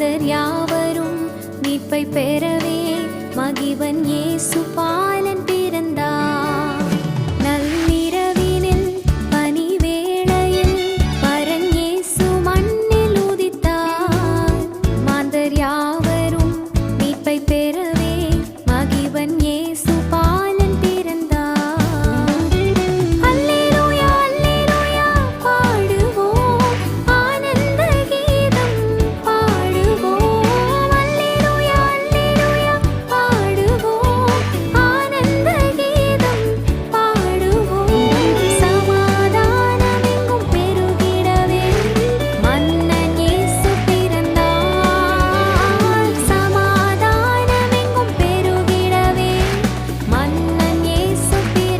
மனிதர் யாவரும் மீட்பை பெறவே மகிவன் ஏசுபா